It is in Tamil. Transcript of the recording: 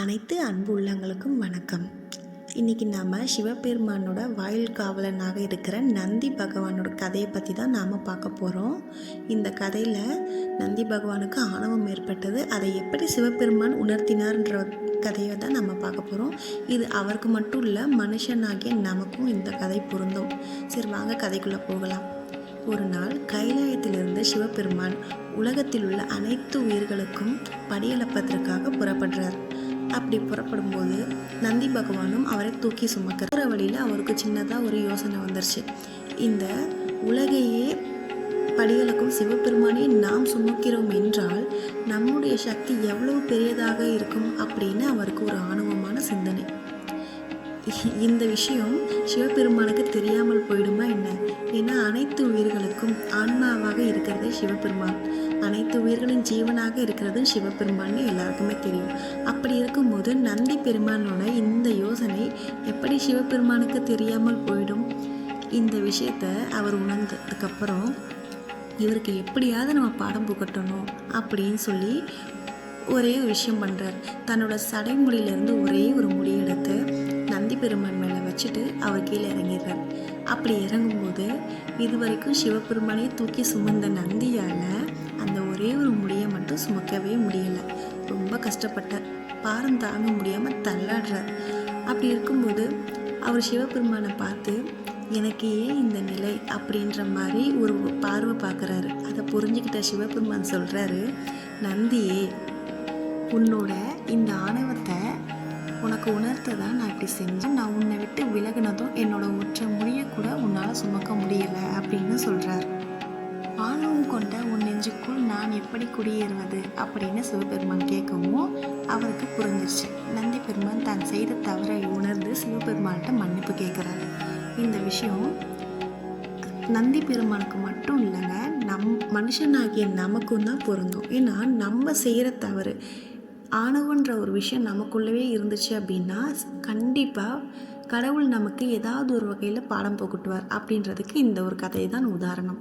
அனைத்து அன்பு உள்ளங்களுக்கும் வணக்கம். இன்றைக்கி நாம் சிவபெருமானோட வாயில் காவலனாக இருக்கிற நந்தி பகவானோட கதையை பற்றி தான் நாம் பார்க்க போகிறோம் இந்த கதையில் நந்தி பகவானுக்கு ஆணவம் ஏற்பட்டது. அதை எப்படி சிவபெருமான் உணர்த்தினார்ன்ற கதையை தான் நம்ம பார்க்க போகிறோம் இது அவருக்கு மட்டும் இல்லை மனுஷனாகிய நமக்கும் இந்த கதை பொருந்தும். சரி வாங்க கதைக்குள்ளே போகலாம். ஒரு நாள் கைலாயத்திலிருந்து சிவபெருமான் உலகத்தில் உள்ள அனைத்து உயிர்களுக்கும் படியளப்பதற்காக புறப்படுறார். அப்படி புறப்படும்போது நந்தி பகவானும் அவரை தூக்கி சுமக்கிறார். போகிற வழியில் அவருக்கு சின்னதாக ஒரு யோசனை வந்துருச்சு. இந்த உலகையே படிகளுக்கும் சிவபெருமானே நாம் சுமக்கிறோம் என்றால் நம்முடைய சக்தி எவ்வளவு பெரியதாக இருக்கும் அப்படின்னு அவருக்கு ஒரு ஆணவமான சிந்தனை. இந்த விஷயம் சிவபெருமானுக்கு தெரியாமல் போயிடுமா என்ன? ஏன்னா அனைத்து உயிர்களுக்கும் ஆன்மாவாக இருக்கிறதே சிவபெருமான். அனைத்து உயிர்களின் ஜீவனாக இருக்கிறது சிவபெருமான்னு எல்லாருக்குமே தெரியும். அப்படி இருக்கும்போது நந்தி பெருமானோட இந்த யோசனை எப்படி சிவபெருமானுக்கு தெரியாமல் போயிடும்? இந்த விஷயத்த அவர் உணர்ந்ததுக்கப்புறம் இவருக்கு எப்படியாவது நம்ம பாடம் புகட்டணும் அப்படின்னு சொல்லி ஒரே ஒரு விஷயம் பண்ணுறார் தன்னோட சடைமுடியிலேருந்து ஒரே ஒரு முடி எடுத்து நந்தி பெருமான் மேலே வச்சுட்டு அவர் கீழே இறங்கிடுறார் அப்படி இறங்கும்போது இது வரைக்கும் சிவபெருமானே தூக்கி சுமந்த நந்தியால் அந்த ஒரே ஒரு முடியை மட்டும் சுமக்கவே முடியலை. ரொம்ப கஷ்டப்பட்டார் பாரம் தாங்க முடியாமல் தள்ளாடுறார். அப்படி இருக்கும்போது அவர் சிவபெருமானை பார்த்து எனக்கு ஏன் இந்த நிலை? அப்படின்ற மாதிரி ஒரு பார்வை பார்க்குறாரு. அதை புரிஞ்சுக்கிட்ட சிவபெருமான் சொல்கிறாரு நந்தியே உன்னோட இந்த ஆணவத்தை உனக்கு உணர்த்ததான் நான் இப்படி செஞ்சேன். நான் உன்னை விட்டு விலகினதும் என்னோட முற்ற முடிய கூட உன்னால் சுமக்க முடியலை அப்படின்னு சொல்கிறார் ஆணவம் கொண்ட உன் நெஞ்சுக்குள் நான் எப்படி குடியேறுவது அப்படின்னு சிவபெருமான் கேட்கவும் அவருக்கு புரிஞ்சிருச்சு. நந்தி பெருமான் தான் செய்த தவறை உணர்ந்து சிவபெருமான்கிட்ட மன்னிப்பு கேட்குறாரு. இந்த விஷயம் நந்தி பெருமானுக்கு மட்டும் இல்லைங்க நம் மனுஷனாகிய நமக்கும் தான் பொருந்தும். ஏன்னா நம்ம செய்கிற தவறு ஆணவன்ற ஒரு விஷயம் நமக்குள்ளவே இருந்துச்சு அப்படின்னா கண்டிப்பாக கடவுள் நமக்கு ஏதாவது ஒரு வகையில் பாடம் போகட்டுவார் அப்படின்றதுக்கு இந்த ஒரு கதை தான் உதாரணம்.